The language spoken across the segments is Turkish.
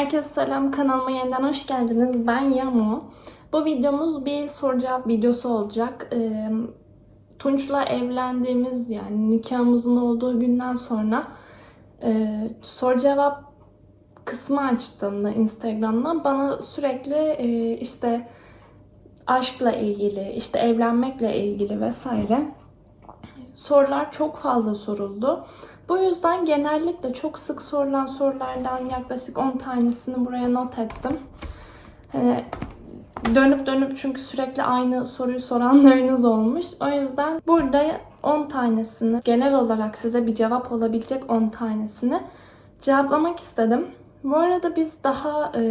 Herkese selam, kanalıma yeniden hoş geldiniz. Ben Yamu. Bu videomuz bir soru cevap videosu olacak. Ee, Tunç'la evlendiğimiz yani nikahımızın olduğu günden sonra e, soru cevap kısmı açtığımda Instagram'dan bana sürekli e, işte aşkla ilgili, işte evlenmekle ilgili vesaire sorular çok fazla soruldu. Bu yüzden genellikle çok sık sorulan sorulardan yaklaşık 10 tanesini buraya not ettim. Hani dönüp dönüp çünkü sürekli aynı soruyu soranlarınız olmuş. O yüzden burada 10 tanesini genel olarak size bir cevap olabilecek 10 tanesini cevaplamak istedim. Bu arada biz daha e,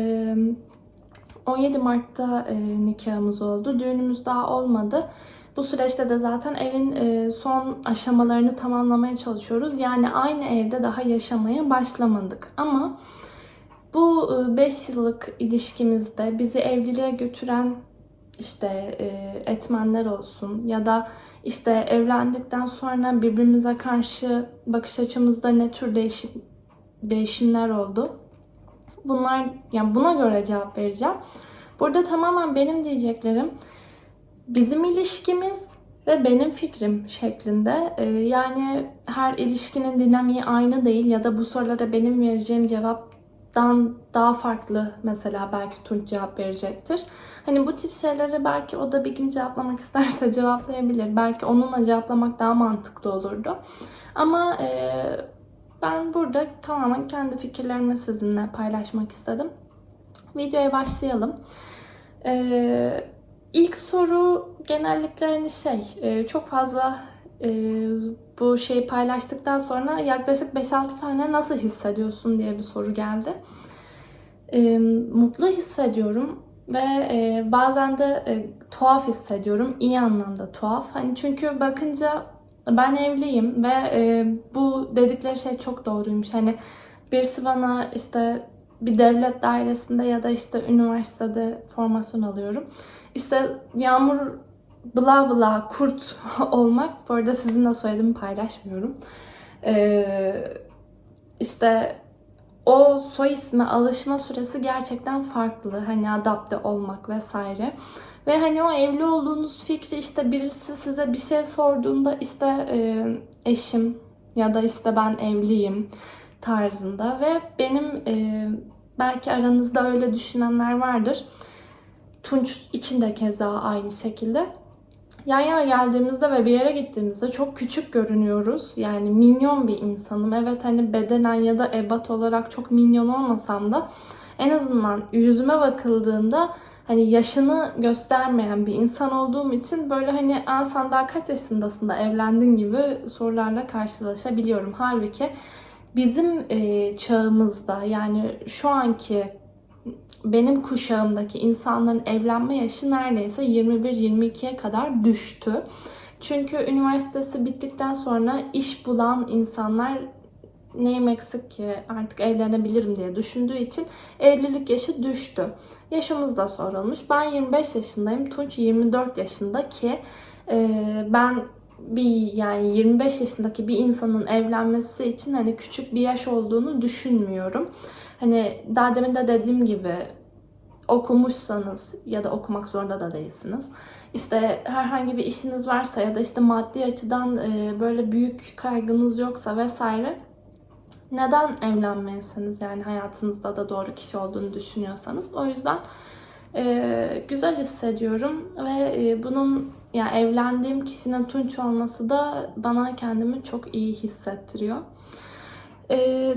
17 Mart'ta e, nikahımız oldu. Düğünümüz daha olmadı. Bu süreçte de zaten evin e, son aşamalarını tamamlamaya çalışıyoruz. Yani aynı evde daha yaşamaya başlamadık. Ama bu 5 yıllık ilişkimizde bizi evliliğe götüren işte e, etmenler olsun ya da işte evlendikten sonra birbirimize karşı bakış açımızda ne tür değişim, değişimler oldu. Bunlar yani buna göre cevap vereceğim. Burada tamamen benim diyeceklerim bizim ilişkimiz ve benim fikrim şeklinde. Ee, yani her ilişkinin dinamiği aynı değil ya da bu sorulara benim vereceğim cevaptan daha farklı mesela belki Tunç cevap verecektir. Hani bu tip şeyleri belki o da bir gün cevaplamak isterse cevaplayabilir. Belki onunla cevaplamak daha mantıklı olurdu. Ama e, ben burada tamamen kendi fikirlerimi sizinle paylaşmak istedim. Videoya başlayalım. Eee İlk soru genellikle hani şey e, çok fazla e, bu şeyi paylaştıktan sonra yaklaşık 5-6 tane nasıl hissediyorsun diye bir soru geldi. E, mutlu hissediyorum ve bazen de tuhaf hissediyorum. iyi anlamda tuhaf. Hani çünkü bakınca ben evliyim ve bu dedikleri şey çok doğruymuş. Hani birisi bana işte bir devlet dairesinde ya da işte üniversitede formasyon alıyorum işte Yağmur bla bla kurt olmak. Bu arada sizinle soyadımı paylaşmıyorum. Ee, işte o soy isme alışma süresi gerçekten farklı. Hani adapte olmak vesaire. Ve hani o evli olduğunuz fikri işte birisi size bir şey sorduğunda işte e, eşim ya da işte ben evliyim tarzında ve benim e, belki aranızda öyle düşünenler vardır Tunç için de keza aynı şekilde. Yan yana geldiğimizde ve bir yere gittiğimizde çok küçük görünüyoruz. Yani minyon bir insanım. Evet hani bedenen ya da ebat olarak çok minyon olmasam da en azından yüzüme bakıldığında hani yaşını göstermeyen bir insan olduğum için böyle hani an sen daha kaç yaşındasın da evlendin gibi sorularla karşılaşabiliyorum. Halbuki bizim e, çağımızda yani şu anki benim kuşağımdaki insanların evlenme yaşı neredeyse 21-22'ye kadar düştü. Çünkü üniversitesi bittikten sonra iş bulan insanlar neyim eksik ki artık evlenebilirim diye düşündüğü için evlilik yaşı düştü. Yaşımız da sorulmuş. Ben 25 yaşındayım. Tunç 24 yaşında ki e, ben bir yani 25 yaşındaki bir insanın evlenmesi için hani küçük bir yaş olduğunu düşünmüyorum. Hani daha demin de dediğim gibi okumuşsanız ya da okumak zorunda da değilsiniz. İşte herhangi bir işiniz varsa ya da işte maddi açıdan e, böyle büyük kaygınız yoksa vesaire neden evlenmeyesiniz yani hayatınızda da doğru kişi olduğunu düşünüyorsanız. O yüzden e, güzel hissediyorum ve e, bunun yani evlendiğim kişinin Tunç olması da bana kendimi çok iyi hissettiriyor. E,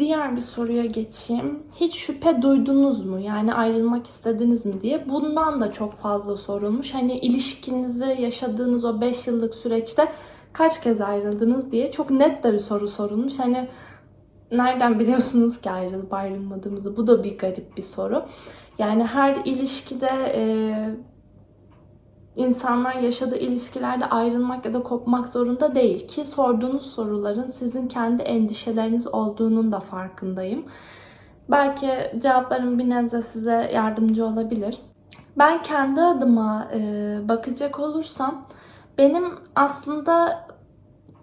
Diğer bir soruya geçeyim. Hiç şüphe duydunuz mu? Yani ayrılmak istediniz mi diye. Bundan da çok fazla sorulmuş. Hani ilişkinizi yaşadığınız o 5 yıllık süreçte kaç kez ayrıldınız diye çok net de bir soru sorulmuş. Hani nereden biliyorsunuz ki ayrılıp ayrılmadığımızı? Bu da bir garip bir soru. Yani her ilişkide insanlar yaşadığı ilişkilerde ayrılmak ya da kopmak zorunda değil ki sorduğunuz soruların sizin kendi endişeleriniz olduğunun da farkındayım. Belki cevaplarım bir nebze size yardımcı olabilir. Ben kendi adıma e, bakacak olursam benim aslında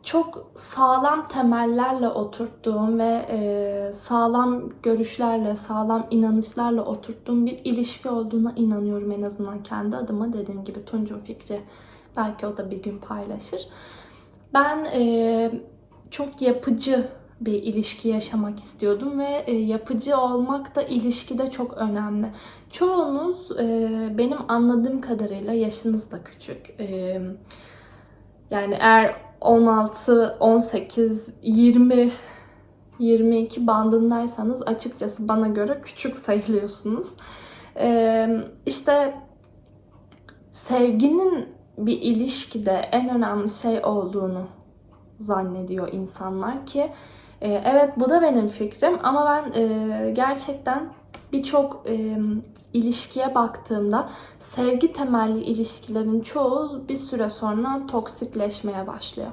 çok sağlam temellerle oturttuğum ve e, sağlam görüşlerle, sağlam inanışlarla oturttuğum bir ilişki olduğuna inanıyorum en azından kendi adıma. Dediğim gibi Tunç'un fikri belki o da bir gün paylaşır. Ben e, çok yapıcı bir ilişki yaşamak istiyordum ve e, yapıcı olmak da ilişkide çok önemli. Çoğunuz e, benim anladığım kadarıyla yaşınız da küçük. E, yani eğer 16, 18, 20, 22 bandındaysanız açıkçası bana göre küçük sayılıyorsunuz. Ee, işte sevginin bir ilişkide en önemli şey olduğunu zannediyor insanlar ki e, evet bu da benim fikrim ama ben e, gerçekten birçok e, ilişkiye baktığımda sevgi temelli ilişkilerin çoğu bir süre sonra toksikleşmeye başlıyor.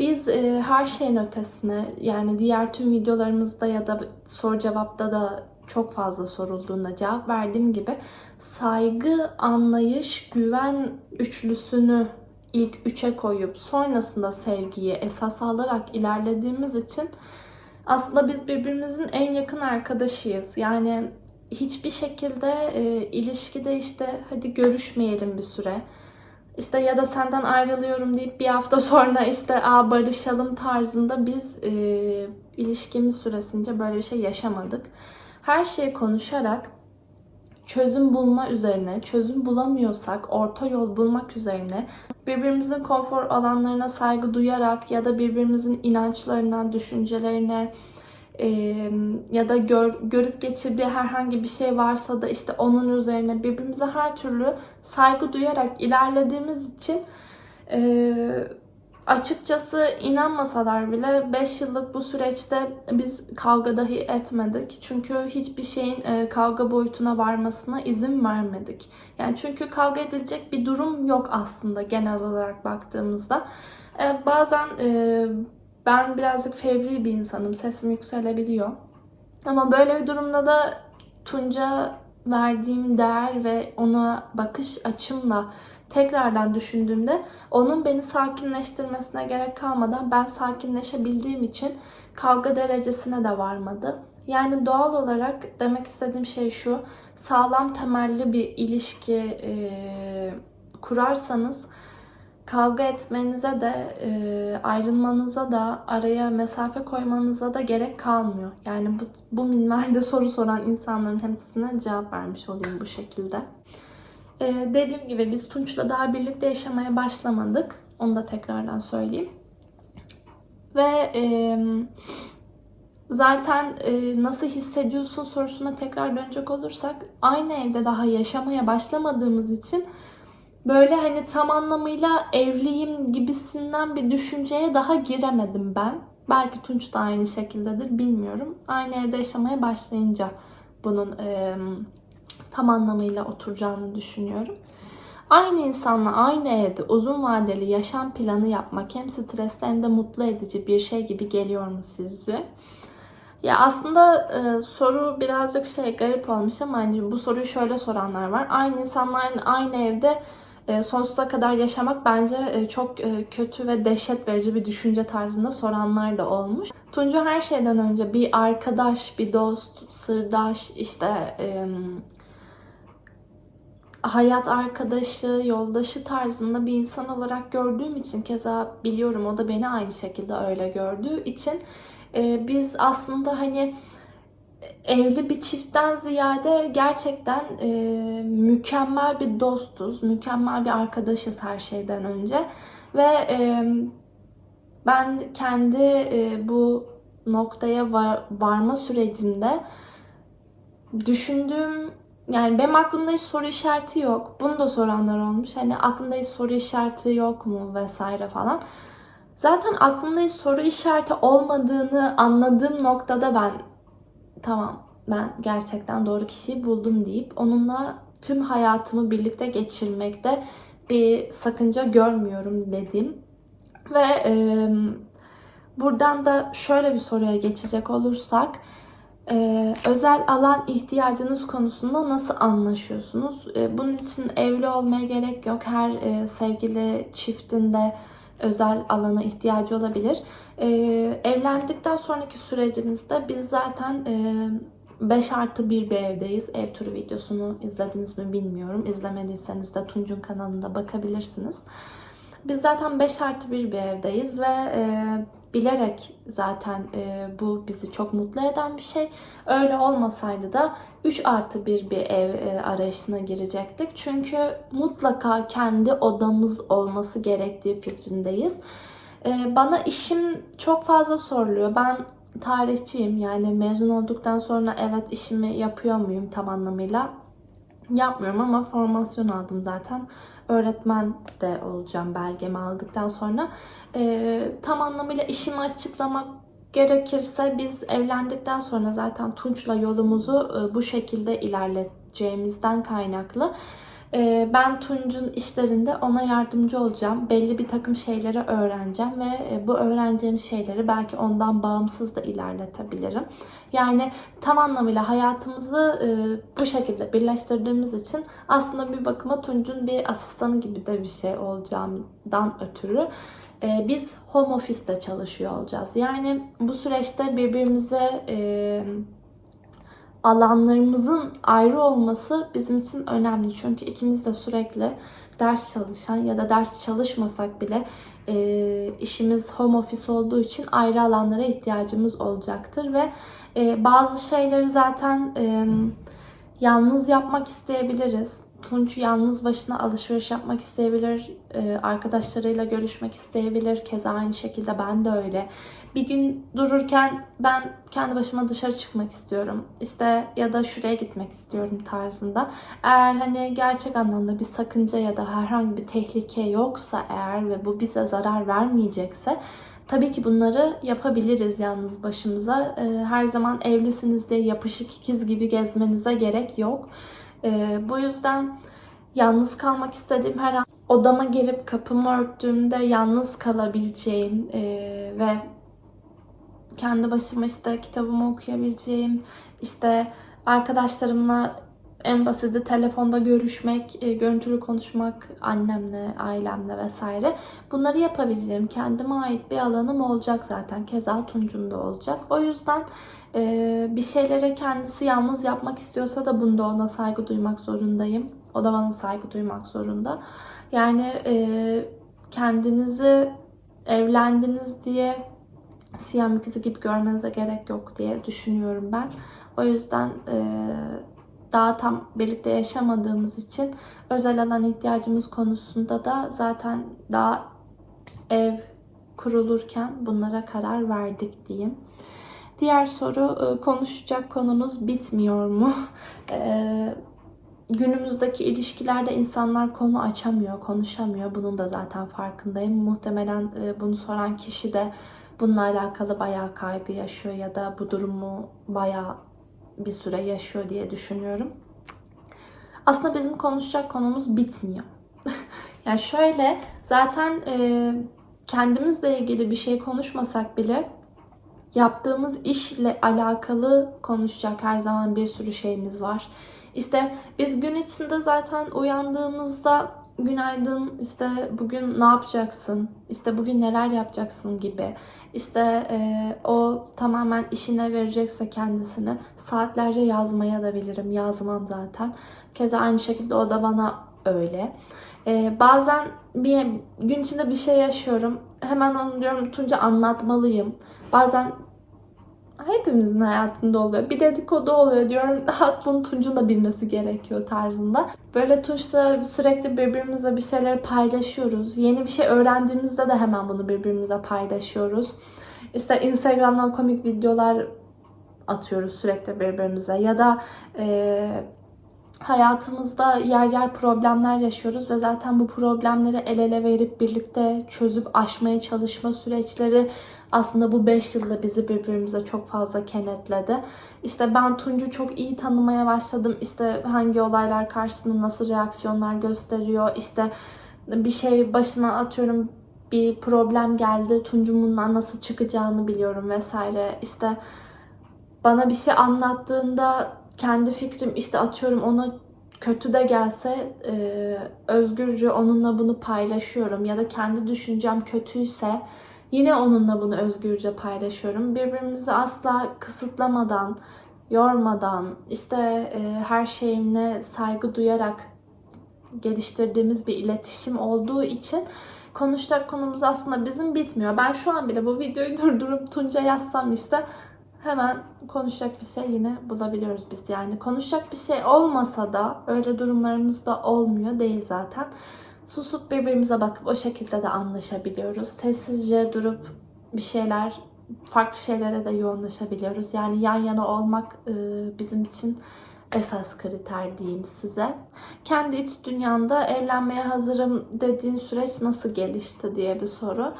Biz e, her şeyin ötesine yani diğer tüm videolarımızda ya da soru cevapta da çok fazla sorulduğunda cevap verdiğim gibi saygı, anlayış, güven üçlüsünü ilk üçe koyup sonrasında sevgiyi esas alarak ilerlediğimiz için aslında biz birbirimizin en yakın arkadaşıyız. Yani hiçbir şekilde e, ilişkide işte hadi görüşmeyelim bir süre. İşte ya da senden ayrılıyorum deyip bir hafta sonra işte a barışalım tarzında biz e, ilişkimiz süresince böyle bir şey yaşamadık. Her şeyi konuşarak çözüm bulma üzerine, çözüm bulamıyorsak orta yol bulmak üzerine birbirimizin konfor alanlarına saygı duyarak ya da birbirimizin inançlarına, düşüncelerine, e, ya da gör, görüp geçirdiği herhangi bir şey varsa da işte onun üzerine birbirimize her türlü saygı duyarak ilerlediğimiz için e, açıkçası inanmasalar bile 5 yıllık bu süreçte biz kavga dahi etmedik. Çünkü hiçbir şeyin e, kavga boyutuna varmasına izin vermedik. Yani çünkü kavga edilecek bir durum yok aslında genel olarak baktığımızda. E, bazen e, ben birazcık fevri bir insanım. Sesim yükselebiliyor. Ama böyle bir durumda da Tunca verdiğim değer ve ona bakış açımla tekrardan düşündüğümde onun beni sakinleştirmesine gerek kalmadan ben sakinleşebildiğim için kavga derecesine de varmadı. Yani doğal olarak demek istediğim şey şu. Sağlam temelli bir ilişki e, kurarsanız kavga etmenize de e, ayrılmanıza da araya mesafe koymanıza da gerek kalmıyor. Yani bu, bu minvalde soru soran insanların hepsine cevap vermiş olayım bu şekilde. E, dediğim gibi biz Tunç'la daha birlikte yaşamaya başlamadık. Onu da tekrardan söyleyeyim. Ve e, zaten e, nasıl hissediyorsun sorusuna tekrar dönecek olursak aynı evde daha yaşamaya başlamadığımız için böyle hani tam anlamıyla evliyim gibisinden bir düşünceye daha giremedim ben. Belki Tunç da aynı şekildedir bilmiyorum. Aynı evde yaşamaya başlayınca bunun e, tam anlamıyla oturacağını düşünüyorum. Aynı insanla aynı evde uzun vadeli yaşam planı yapmak hem stresli hem de mutlu edici bir şey gibi geliyor mu sizce? Ya aslında e, soru birazcık şey garip olmuş ama hani bu soruyu şöyle soranlar var. Aynı insanların aynı evde e, sonsuza kadar yaşamak bence e, çok e, kötü ve dehşet verici bir düşünce tarzında soranlar da olmuş. Tunca her şeyden önce bir arkadaş, bir dost, sırdaş, işte hayat arkadaşı, yoldaşı tarzında bir insan olarak gördüğüm için keza biliyorum o da beni aynı şekilde öyle gördüğü için biz aslında hani evli bir çiftten ziyade gerçekten e, mükemmel bir dostuz, mükemmel bir arkadaşız her şeyden önce ve e, ben kendi e, bu noktaya var, varma sürecimde düşündüğüm yani benim aklımda hiç soru işareti yok. Bunu da soranlar olmuş. Hani aklımda hiç soru işareti yok mu vesaire falan. Zaten aklımda hiç soru işareti olmadığını anladığım noktada ben tamam ben gerçekten doğru kişiyi buldum deyip onunla tüm hayatımı birlikte geçirmekte bir sakınca görmüyorum dedim. Ve e, buradan da şöyle bir soruya geçecek olursak e, özel alan ihtiyacınız konusunda nasıl anlaşıyorsunuz? E, bunun için evli olmaya gerek yok. Her e, sevgili çiftinde özel alana ihtiyacı olabilir. Ee, evlendikten sonraki sürecimizde biz zaten e, 5 artı 1 bir evdeyiz. Ev turu videosunu izlediniz mi bilmiyorum. İzlemediyseniz de Tunç'un kanalında bakabilirsiniz. Biz zaten 5 artı 1 bir evdeyiz ve e, bilerek zaten e, bu bizi çok mutlu eden bir şey. Öyle olmasaydı da 3 artı 1 bir ev e, arayışına girecektik. Çünkü mutlaka kendi odamız olması gerektiği fikrindeyiz. E, bana işim çok fazla soruluyor. Ben tarihçiyim yani mezun olduktan sonra evet işimi yapıyor muyum tam anlamıyla? Yapmıyorum ama formasyon aldım zaten. Öğretmen de olacağım belgemi aldıktan sonra. Ee, tam anlamıyla işimi açıklamak gerekirse biz evlendikten sonra zaten Tunç'la yolumuzu e, bu şekilde ilerleteceğimizden kaynaklı. E, ben Tunç'un işlerinde ona yardımcı olacağım. Belli bir takım şeyleri öğreneceğim ve e, bu öğreneceğim şeyleri belki ondan bağımsız da ilerletebilirim. Yani tam anlamıyla hayatımızı e, bu şekilde birleştirdiğimiz için aslında bir bakıma Tunç'un bir asistanı gibi de bir şey olacağımdan ötürü e, biz home office'te çalışıyor olacağız. Yani bu süreçte birbirimize e, alanlarımızın ayrı olması bizim için önemli. Çünkü ikimiz de sürekli ders çalışan ya da ders çalışmasak bile e, işimiz home office olduğu için ayrı alanlara ihtiyacımız olacaktır ve e, bazı şeyleri zaten e, yalnız yapmak isteyebiliriz. Tunç yalnız başına alışveriş yapmak isteyebilir, e, arkadaşlarıyla görüşmek isteyebilir. Keza aynı şekilde ben de öyle. Bir gün dururken ben kendi başıma dışarı çıkmak istiyorum. İşte ya da şuraya gitmek istiyorum tarzında. Eğer hani gerçek anlamda bir sakınca ya da herhangi bir tehlike yoksa eğer ve bu bize zarar vermeyecekse Tabii ki bunları yapabiliriz yalnız başımıza. Her zaman evlisiniz diye yapışık ikiz gibi gezmenize gerek yok. Bu yüzden yalnız kalmak istediğim her an odama girip kapımı örttüğümde yalnız kalabileceğim ve kendi başıma işte kitabımı okuyabileceğim, işte arkadaşlarımla en basiti telefonda görüşmek, e, görüntülü konuşmak annemle, ailemle vesaire. Bunları yapabileceğim kendime ait bir alanım olacak zaten. Keza Tunç'un da olacak. O yüzden e, bir şeylere kendisi yalnız yapmak istiyorsa da bunda ona saygı duymak zorundayım. O da bana saygı duymak zorunda. Yani e, kendinizi evlendiniz diye siyah ikizi gibi görmenize gerek yok diye düşünüyorum ben. O yüzden e, daha tam birlikte yaşamadığımız için özel alan ihtiyacımız konusunda da zaten daha ev kurulurken bunlara karar verdik diyeyim. Diğer soru e, konuşacak konunuz bitmiyor mu? E, günümüzdeki ilişkilerde insanlar konu açamıyor, konuşamıyor. Bunun da zaten farkındayım. Muhtemelen e, bunu soran kişi de bununla alakalı bayağı kaygı yaşıyor ya da bu durumu bayağı bir süre yaşıyor diye düşünüyorum. Aslında bizim konuşacak konumuz bitmiyor. yani şöyle zaten e, kendimizle ilgili bir şey konuşmasak bile yaptığımız işle alakalı konuşacak her zaman bir sürü şeyimiz var. İşte biz gün içinde zaten uyandığımızda günaydın işte bugün ne yapacaksın? İşte bugün neler yapacaksın gibi. İşte e, o tamamen işine verecekse kendisini saatlerce yazmaya da bilirim. Yazmam zaten. Keza aynı şekilde o da bana öyle. E, bazen bir gün içinde bir şey yaşıyorum. Hemen onu diyorum Tunca anlatmalıyım. Bazen hepimizin hayatında oluyor. Bir dedikodu oluyor diyorum. Hat bunu Tunç'un da bilmesi gerekiyor tarzında. Böyle Tunç'la sürekli birbirimizle bir şeyler paylaşıyoruz. Yeni bir şey öğrendiğimizde de hemen bunu birbirimize paylaşıyoruz. İşte Instagram'dan komik videolar atıyoruz sürekli birbirimize. Ya da e, hayatımızda yer yer problemler yaşıyoruz ve zaten bu problemleri el ele verip birlikte çözüp aşmaya çalışma süreçleri aslında bu 5 yılda bizi birbirimize çok fazla kenetledi. İşte ben Tunç'u çok iyi tanımaya başladım. İşte hangi olaylar karşısında nasıl reaksiyonlar gösteriyor. İşte bir şey başına atıyorum bir problem geldi. Tunç'un bundan nasıl çıkacağını biliyorum vesaire. İşte bana bir şey anlattığında kendi fikrim işte atıyorum ona kötü de gelse e, özgürce onunla bunu paylaşıyorum ya da kendi düşüncem kötüyse yine onunla bunu özgürce paylaşıyorum. Birbirimizi asla kısıtlamadan, yormadan, işte e, her şeyine saygı duyarak geliştirdiğimiz bir iletişim olduğu için konuşacak konumuz aslında bizim bitmiyor. Ben şu an bile bu videoyu durdurup Tunca yazsam işte hemen konuşacak bir şey yine bulabiliyoruz biz. Yani konuşacak bir şey olmasa da öyle durumlarımız da olmuyor değil zaten. Susup birbirimize bakıp o şekilde de anlaşabiliyoruz. Sessizce durup bir şeyler, farklı şeylere de yoğunlaşabiliyoruz. Yani yan yana olmak e, bizim için esas kriter diyeyim size. Kendi iç dünyanda evlenmeye hazırım dediğin süreç nasıl gelişti diye bir soru.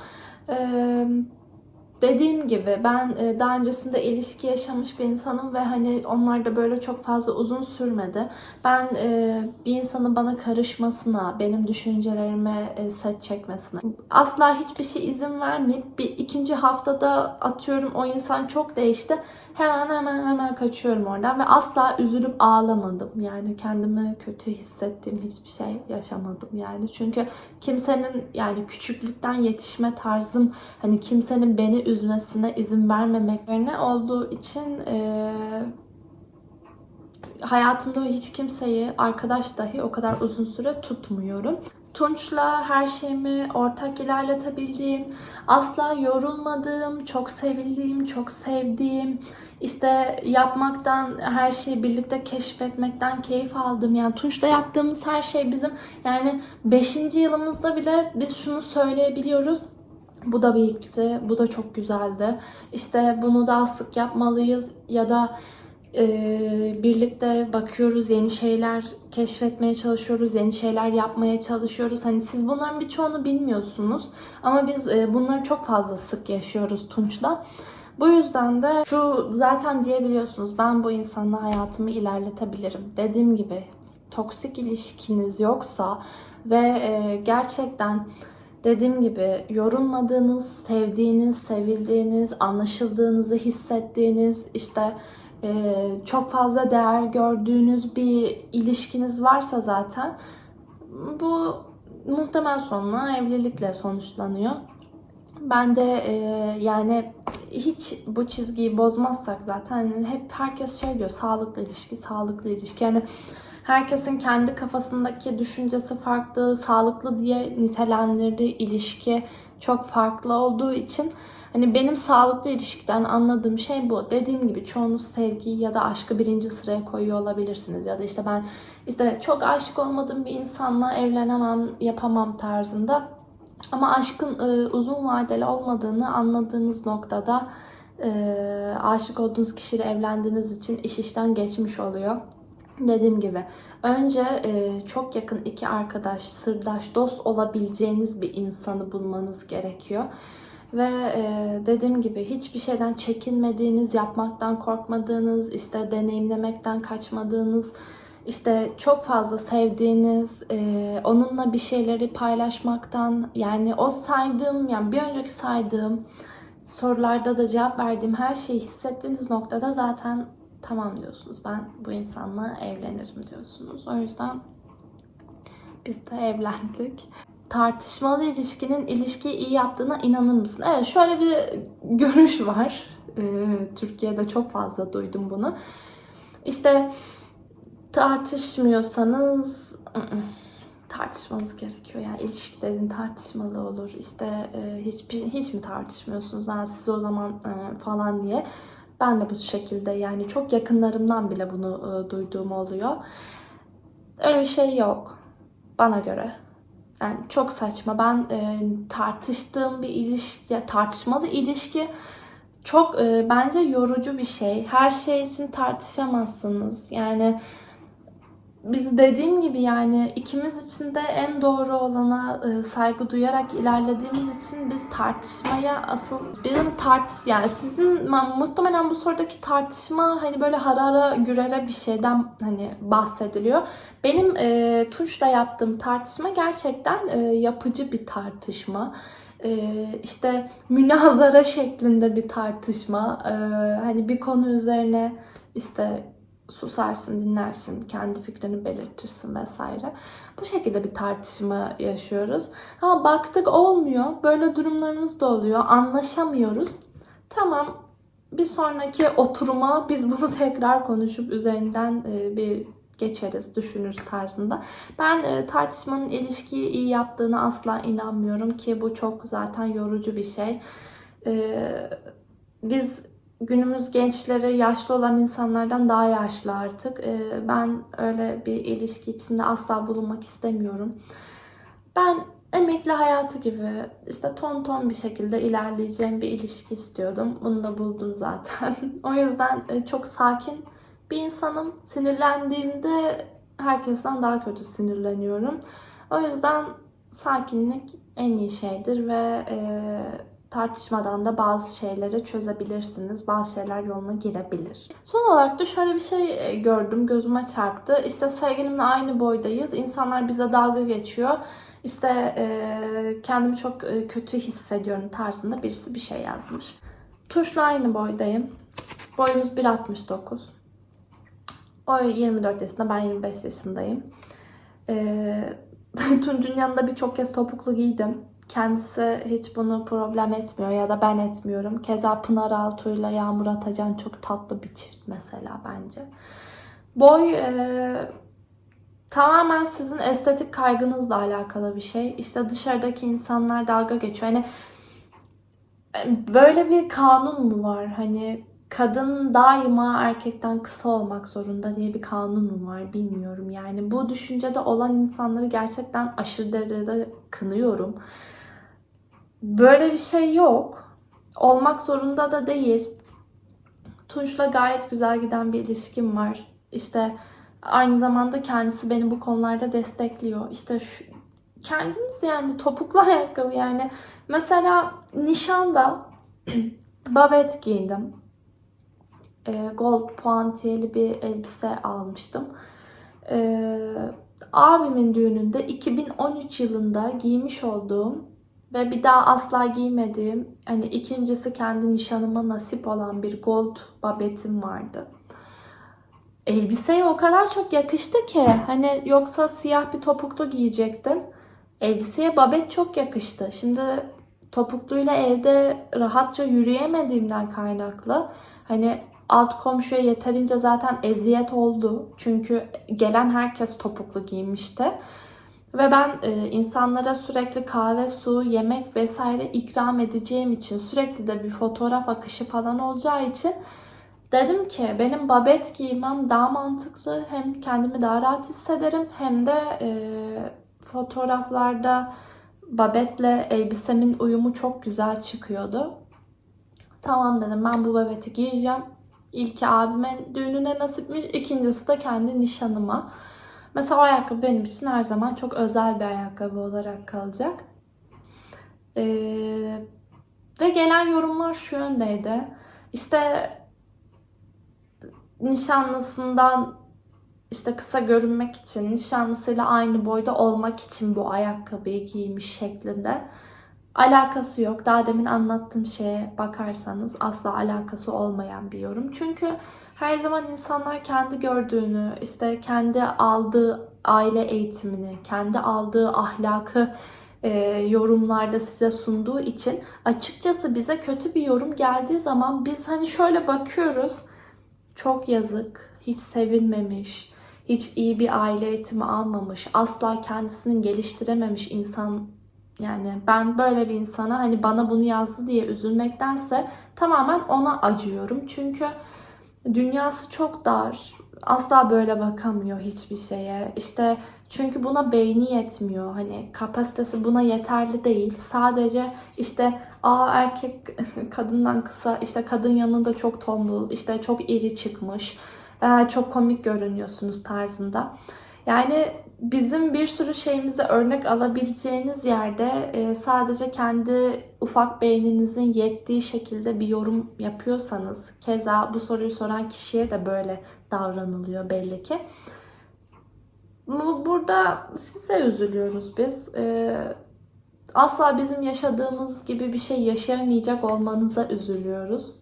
Ee, dediğim gibi ben e, daha öncesinde ilişki yaşamış bir insanım ve hani onlar da böyle çok fazla uzun sürmedi. Ben e, bir insanın bana karışmasına, benim düşüncelerime e, set çekmesine asla hiçbir şey izin vermeyip bir ikinci haftada atıyorum o insan çok değişti. Hemen hemen hemen kaçıyorum oradan ve asla üzülüp ağlamadım. Yani kendimi kötü hissettiğim hiçbir şey yaşamadım yani. Çünkü kimsenin yani küçüklükten yetişme tarzım hani kimsenin beni üzmesine izin vermemeklerine olduğu için eee hayatımda hiç kimseyi arkadaş dahi o kadar uzun süre tutmuyorum. Tunç'la her şeyimi ortak ilerletebildiğim, asla yorulmadığım, çok sevildiğim, çok sevdiğim, işte yapmaktan, her şeyi birlikte keşfetmekten keyif aldım. Yani Tunç'la yaptığımız her şey bizim yani 5. yılımızda bile biz şunu söyleyebiliyoruz. Bu da birikti, bu da çok güzeldi. İşte bunu daha sık yapmalıyız ya da e, birlikte bakıyoruz, yeni şeyler keşfetmeye çalışıyoruz, yeni şeyler yapmaya çalışıyoruz. Hani siz bunların birçoğunu bilmiyorsunuz ama biz e, bunları çok fazla sık yaşıyoruz Tunç'la. Bu yüzden de şu zaten diyebiliyorsunuz ben bu insanla hayatımı ilerletebilirim. Dediğim gibi toksik ilişkiniz yoksa ve e, gerçekten dediğim gibi yorulmadığınız, sevdiğiniz, sevildiğiniz, anlaşıldığınızı hissettiğiniz, işte çok fazla değer gördüğünüz bir ilişkiniz varsa zaten bu muhtemel sonuna evlilikle sonuçlanıyor. Ben de e, yani hiç bu çizgiyi bozmazsak zaten hep herkes şey diyor sağlıklı ilişki, sağlıklı ilişki. Yani herkesin kendi kafasındaki düşüncesi farklı, sağlıklı diye nitelendirdiği ilişki çok farklı olduğu için hani benim sağlıklı ilişkiden anladığım şey bu. Dediğim gibi çoğunuz sevgiyi ya da aşkı birinci sıraya koyuyor olabilirsiniz. Ya da işte ben işte çok aşık olmadığım bir insanla evlenemem, yapamam tarzında. Ama aşkın e, uzun vadeli olmadığını anladığınız noktada e, aşık olduğunuz kişiyle evlendiğiniz için iş işten geçmiş oluyor. Dediğim gibi önce e, çok yakın iki arkadaş, sırdaş, dost olabileceğiniz bir insanı bulmanız gerekiyor. Ve e, dediğim gibi hiçbir şeyden çekinmediğiniz, yapmaktan korkmadığınız, işte deneyimlemekten kaçmadığınız, işte çok fazla sevdiğiniz, e, onunla bir şeyleri paylaşmaktan, yani o saydığım, yani bir önceki saydığım sorularda da cevap verdiğim her şeyi hissettiğiniz noktada zaten tamam diyorsunuz. Ben bu insanla evlenirim diyorsunuz. O yüzden biz de evlendik. Tartışmalı ilişkinin ilişkiyi iyi yaptığına inanır mısın? Evet şöyle bir görüş var. Ee, Türkiye'de çok fazla duydum bunu. İşte tartışmıyorsanız ı-ı, tartışmanız gerekiyor. Yani ilişki dediğin tartışmalı olur. İşte e, hiçbir hiç mi tartışmıyorsunuz? Ha, siz o zaman e, falan diye. Ben de bu şekilde yani çok yakınlarımdan bile bunu e, duyduğum oluyor. Öyle bir şey yok bana göre. Yani çok saçma. Ben e, tartıştığım bir ilişki, tartışmalı ilişki çok e, bence yorucu bir şey. Her şey için tartışamazsınız. Yani biz dediğim gibi yani ikimiz için de en doğru olana e, saygı duyarak ilerlediğimiz için biz tartışmaya asıl benim tartış yani sizin muhtemelen bu sorudaki tartışma hani böyle harara gürere bir şeyden hani bahsediliyor. Benim e, Tunç'la yaptığım tartışma gerçekten e, yapıcı bir tartışma. E, işte münazara şeklinde bir tartışma. E, hani bir konu üzerine işte susarsın, dinlersin, kendi fikrini belirtirsin vesaire. Bu şekilde bir tartışma yaşıyoruz. Ha baktık olmuyor. Böyle durumlarımız da oluyor. Anlaşamıyoruz. Tamam bir sonraki oturuma biz bunu tekrar konuşup üzerinden e, bir geçeriz, düşünürüz tarzında. Ben e, tartışmanın ilişkiyi iyi yaptığını asla inanmıyorum ki bu çok zaten yorucu bir şey. E, biz günümüz gençleri yaşlı olan insanlardan daha yaşlı artık. E, ben öyle bir ilişki içinde asla bulunmak istemiyorum. Ben emekli hayatı gibi işte ton ton bir şekilde ilerleyeceğim bir ilişki istiyordum. Bunu da buldum zaten. o yüzden e, çok sakin bir insanım. Sinirlendiğimde herkesten daha kötü sinirleniyorum. O yüzden sakinlik en iyi şeydir ve e, tartışmadan da bazı şeyleri çözebilirsiniz. Bazı şeyler yoluna girebilir. Son olarak da şöyle bir şey e, gördüm, gözüme çarptı. İşte sevgilimle aynı boydayız. İnsanlar bize dalga geçiyor. İşte e, kendimi çok e, kötü hissediyorum tarzında birisi bir şey yazmış. Tuşla aynı boydayım. Boyumuz 1.69. O 24 yaşında, ben 25 yaşındayım. E, Tunç'un yanında birçok kez topuklu giydim. Kendisi hiç bunu problem etmiyor ya da ben etmiyorum. Keza Pınar Altuğ'yla Yağmur Atacan çok tatlı bir çift mesela bence. Boy e, tamamen sizin estetik kaygınızla alakalı bir şey. İşte dışarıdaki insanlar dalga geçiyor. Hani e, böyle bir kanun mu var? Hani kadın daima erkekten kısa olmak zorunda diye bir kanun mu var bilmiyorum. Yani bu düşüncede olan insanları gerçekten aşırı derecede kınıyorum. Böyle bir şey yok. Olmak zorunda da değil. Tunç'la gayet güzel giden bir ilişkim var. İşte aynı zamanda kendisi beni bu konularda destekliyor. İşte şu, kendimiz yani topuklu ayakkabı yani. Mesela nişanda babet giydim. E, gold puantiyeli bir elbise almıştım. E, abimin düğününde 2013 yılında giymiş olduğum ve bir daha asla giymediğim, hani ikincisi kendi nişanıma nasip olan bir gold babetim vardı. Elbiseye o kadar çok yakıştı ki hani yoksa siyah bir topuklu giyecektim. Elbiseye babet çok yakıştı. Şimdi topukluyla evde rahatça yürüyemediğimden kaynaklı hani alt komşuya yeterince zaten eziyet oldu. Çünkü gelen herkes topuklu giymişti. Ve ben e, insanlara sürekli kahve, su, yemek vesaire ikram edeceğim için sürekli de bir fotoğraf akışı falan olacağı için dedim ki benim babet giymem daha mantıklı. Hem kendimi daha rahat hissederim hem de e, fotoğraflarda babetle elbisemin uyumu çok güzel çıkıyordu. Tamam dedim ben bu babeti giyeceğim. İlki abimin düğününe nasipmiş, ikincisi de kendi nişanıma. Mesela o ayakkabı benim için her zaman çok özel bir ayakkabı olarak kalacak. Ee, ve gelen yorumlar şu yöndeydi. İşte nişanlısından işte kısa görünmek için, nişanlısıyla aynı boyda olmak için bu ayakkabıyı giymiş şeklinde. Alakası yok. Daha demin anlattığım şeye bakarsanız asla alakası olmayan bir yorum. Çünkü her zaman insanlar kendi gördüğünü, işte kendi aldığı aile eğitimini, kendi aldığı ahlakı e, yorumlarda size sunduğu için açıkçası bize kötü bir yorum geldiği zaman biz hani şöyle bakıyoruz. Çok yazık, hiç sevilmemiş, hiç iyi bir aile eğitimi almamış, asla kendisini geliştirememiş insan yani ben böyle bir insana hani bana bunu yazdı diye üzülmektense tamamen ona acıyorum. Çünkü dünyası çok dar. Asla böyle bakamıyor hiçbir şeye. İşte çünkü buna beyni yetmiyor. Hani kapasitesi buna yeterli değil. Sadece işte aa erkek kadından kısa, işte kadın yanında çok tombul, işte çok iri çıkmış, çok komik görünüyorsunuz tarzında. Yani bizim bir sürü şeyimize örnek alabileceğiniz yerde e, sadece kendi ufak beyninizin yettiği şekilde bir yorum yapıyorsanız, keza bu soruyu soran kişiye de böyle davranılıyor belli ki. Burada size üzülüyoruz biz. E, asla bizim yaşadığımız gibi bir şey yaşayamayacak olmanıza üzülüyoruz.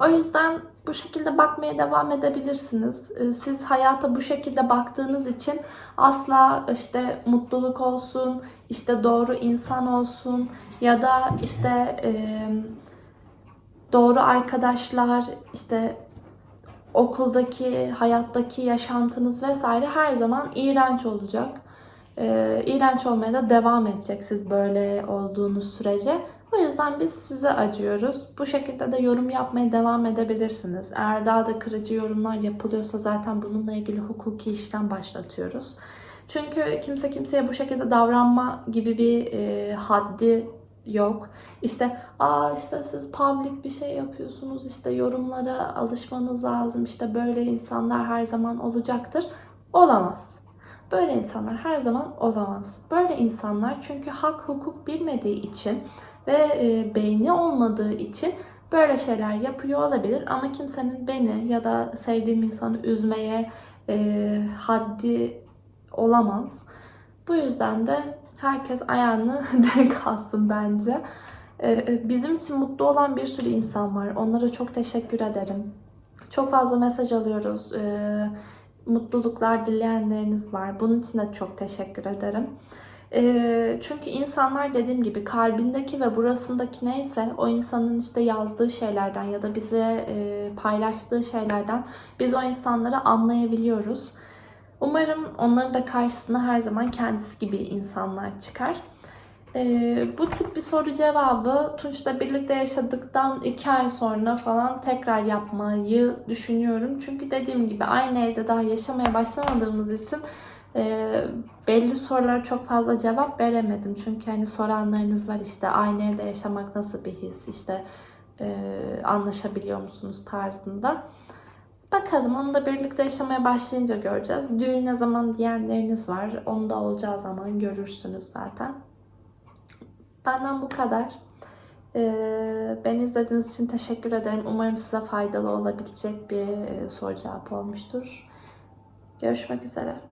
O yüzden bu şekilde bakmaya devam edebilirsiniz. Ee, Siz hayata bu şekilde baktığınız için asla işte mutluluk olsun, işte doğru insan olsun ya da işte doğru arkadaşlar, işte okuldaki, hayattaki yaşantınız vesaire her zaman iğrenç olacak. İğrenç olmaya da devam edecek siz böyle olduğunuz sürece. O yüzden biz size acıyoruz. Bu şekilde de yorum yapmaya devam edebilirsiniz. Eğer daha da kırıcı yorumlar yapılıyorsa zaten bununla ilgili hukuki işlem başlatıyoruz. Çünkü kimse kimseye bu şekilde davranma gibi bir e, haddi yok. İşte aa işte siz public bir şey yapıyorsunuz işte yorumlara alışmanız lazım işte böyle insanlar her zaman olacaktır. Olamaz. Böyle insanlar her zaman olamaz. Böyle insanlar çünkü hak hukuk bilmediği için ve e, beyni olmadığı için böyle şeyler yapıyor olabilir ama kimsenin beni ya da sevdiğim insanı üzmeye e, haddi olamaz. Bu yüzden de herkes ayağını denk alsın bence. E, Bizim için mutlu olan bir sürü insan var. Onlara çok teşekkür ederim. Çok fazla mesaj alıyoruz. E, Mutluluklar dileyenleriniz var. Bunun için de çok teşekkür ederim. E, Çünkü insanlar dediğim gibi kalbindeki ve burasındaki neyse o insanın işte yazdığı şeylerden ya da bize e, paylaştığı şeylerden biz o insanları anlayabiliyoruz. Umarım onların da karşısına her zaman kendisi gibi insanlar çıkar. Ee, bu tip bir soru cevabı Tunç'la birlikte yaşadıktan iki ay sonra falan tekrar yapmayı düşünüyorum. Çünkü dediğim gibi aynı evde daha yaşamaya başlamadığımız için e, belli sorulara çok fazla cevap veremedim. Çünkü hani soranlarınız var işte aynı evde yaşamak nasıl bir his, işte e, anlaşabiliyor musunuz tarzında. Bakalım onu da birlikte yaşamaya başlayınca göreceğiz. Düğün ne zaman diyenleriniz var. Onu da olacağı zaman görürsünüz zaten. Benden bu kadar. Ee, beni izlediğiniz için teşekkür ederim. Umarım size faydalı olabilecek bir e, soru cevap olmuştur. Görüşmek üzere.